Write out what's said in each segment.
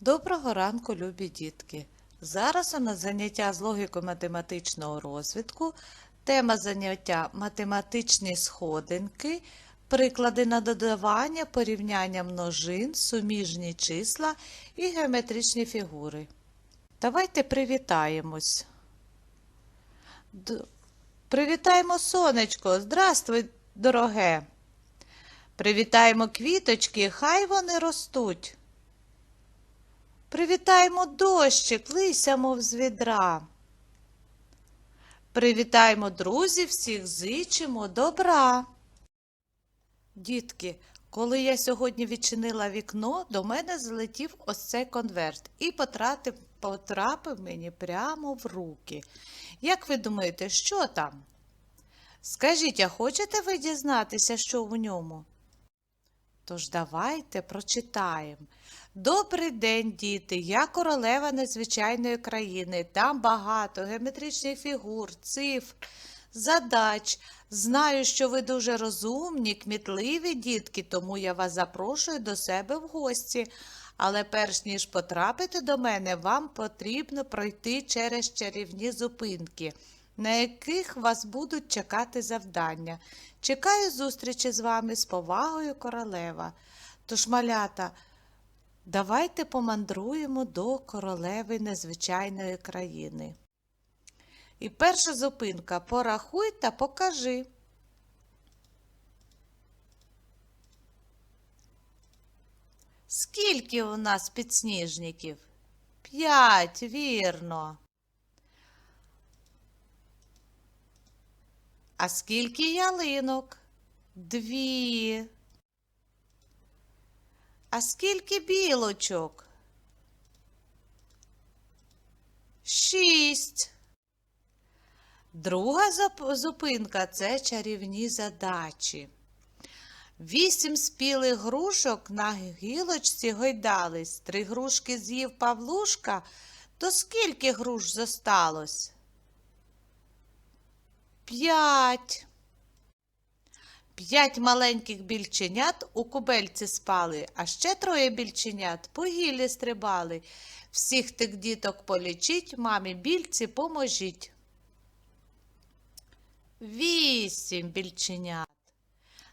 Доброго ранку, любі дітки! Зараз у нас заняття з логіко-математичного розвитку. Тема заняття математичні сходинки, приклади на додавання, порівняння множин, суміжні числа і геометричні фігури. Давайте привітаємось. Привітаємо сонечко. Здравствуй, дороге. Привітаємо квіточки, хай вони ростуть. Привітаємо дощик, лися, мов з відра. Привітаємо друзів, всіх зичимо добра. Дітки, коли я сьогодні відчинила вікно, до мене залетів ось цей конверт і потрапив, потрапив мені прямо в руки. Як ви думаєте, що там? Скажіть, а хочете ви дізнатися, що в ньому? Тож давайте прочитаємо. Добрий день, діти! Я королева незвичайної країни. Там багато геометричних фігур, цифр, задач. Знаю, що ви дуже розумні, кмітливі дітки, тому я вас запрошую до себе в гості. Але перш ніж потрапити до мене, вам потрібно пройти через чарівні зупинки, на яких вас будуть чекати завдання. Чекаю зустрічі з вами з повагою королева. Тож, малята, давайте помандруємо до королеви незвичайної країни. І перша зупинка порахуй та покажи. Скільки у нас підсніжників? П'ять, вірно. А скільки ялинок? Дві. А скільки білочок? Шість. Друга зупинка це чарівні задачі. Вісім спілих грушок на гілочці гойдались. Три грушки з'їв Павлушка. То скільки груш зосталось? П'ять. П'ять маленьких більченят у кубельці спали, а ще троє більченят по гіллі стрибали. Всіх тих діток полічіть, мамі більці поможіть. Вісім більченят.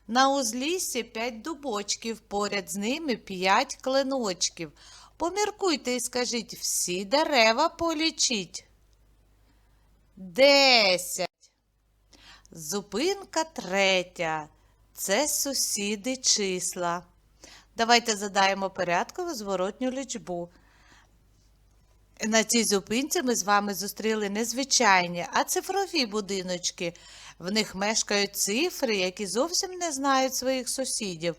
На узліссі п'ять дубочків, поряд з ними п'ять клиночків. Поміркуйте і скажіть, всі дерева полічіть. Десять. Зупинка третя. Це сусіди числа. Давайте задаємо порядкову зворотню лічбу. На цій зупинці ми з вами зустріли не звичайні, а цифрові будиночки. В них мешкають цифри, які зовсім не знають своїх сусідів.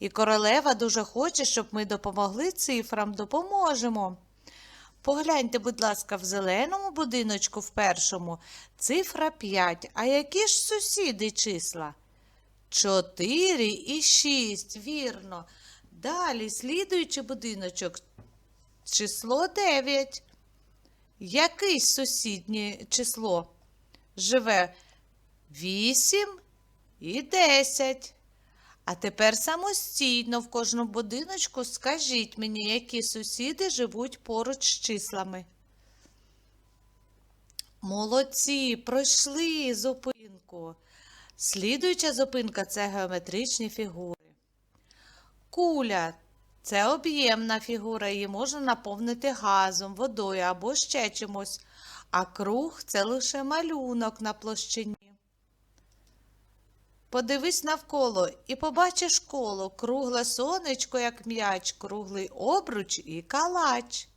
І королева дуже хоче, щоб ми допомогли цифрам, допоможемо. Погляньте, будь ласка, в зеленому будиночку в першому цифра 5. А які ж сусіди числа? 4 і 6, вірно. Далі слідуючий будиночок число 9. Який сусіднє число живе 8 і 10. А тепер самостійно в кожному будиночку скажіть мені, які сусіди живуть поруч з числами. Молодці, пройшли зупинку. Слідуюча зупинка це геометричні фігури. Куля це об'ємна фігура, її можна наповнити газом, водою або ще чимось. А круг це лише малюнок на площині. Подивись навколо і побачиш коло, кругле сонечко, як м'яч, круглий обруч і калач.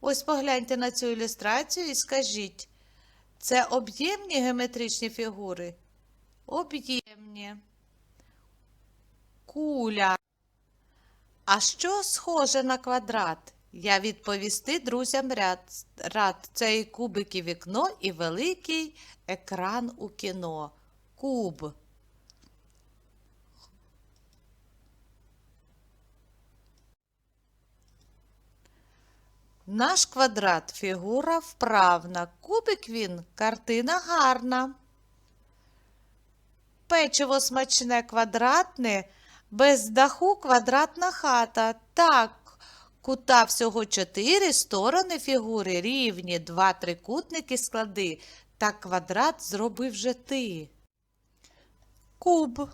Ось погляньте на цю ілюстрацію і скажіть, це об'ємні геометричні фігури? Об'ємні. Куля. А що схоже на квадрат? Я відповісти друзям ряд, рад. Це і кубик і вікно, і великий екран у кіно. Куб. Наш квадрат фігура вправна. Кубик він картина гарна. Печиво смачне квадратне, Без даху квадратна хата. Так, кута всього чотири, сторони фігури рівні, два трикутники склади. Та квадрат зробив же ти. Куб.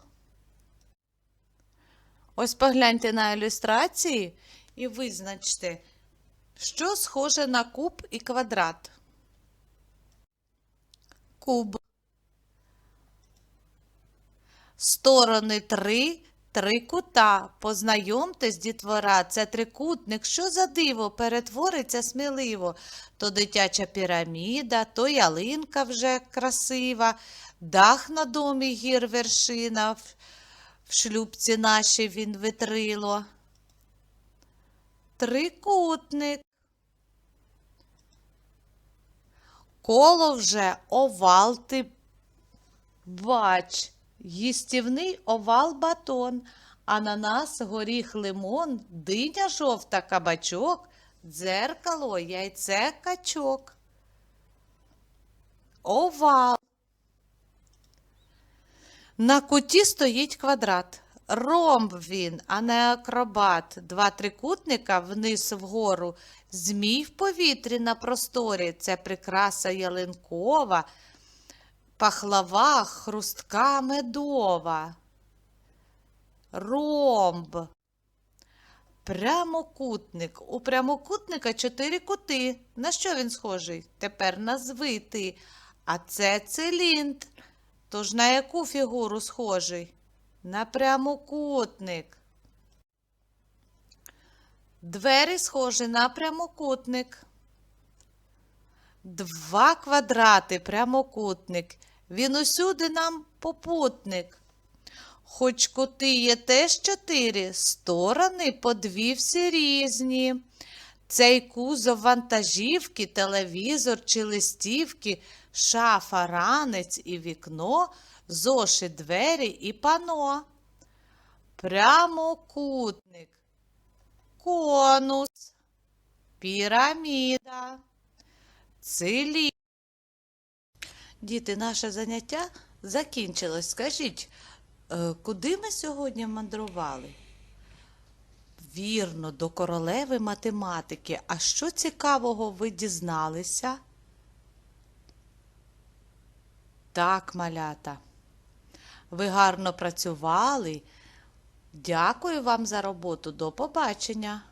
Ось погляньте на ілюстрації і визначте, що схоже на куб і квадрат. Куб. Сторони три, три кута. Познайомтесь, дітвора, це трикутник. Що за диво перетвориться сміливо. То дитяча піраміда, то ялинка вже красива, дах на домі гір вершина, в- шлюбці нашій він витрило. Трикутник. Коло вже овал ти бач. Їстівний овал батон, ананас, горіх, лимон, диня жовта кабачок, дзеркало, яйце, качок. Овал. На куті стоїть квадрат. Ромб він, а не акробат. Два трикутника вниз вгору. Змій в повітрі на просторі. Це прикраса ялинкова. Пахлава хрустка медова. Ромб. Прямокутник. У прямокутника чотири кути. На що він схожий? Тепер назви ти. А це циліндр. Тож на яку фігуру схожий? На прямокутник. Двері схожі на прямокутник. Два квадрати прямокутник. Він усюди нам попутник. Хоч кути є теж чотири, сторони по дві всі різні. Цей кузов вантажівки, телевізор чи листівки, шафа, ранець і вікно, зошит, двері і пано. Прямокутник, конус, піраміда, цилі. Діти, наше заняття закінчилось. Скажіть, е, куди ми сьогодні мандрували? Вірно, до королеви математики. А що цікавого ви дізналися? Так, малята. Ви гарно працювали. Дякую вам за роботу. До побачення.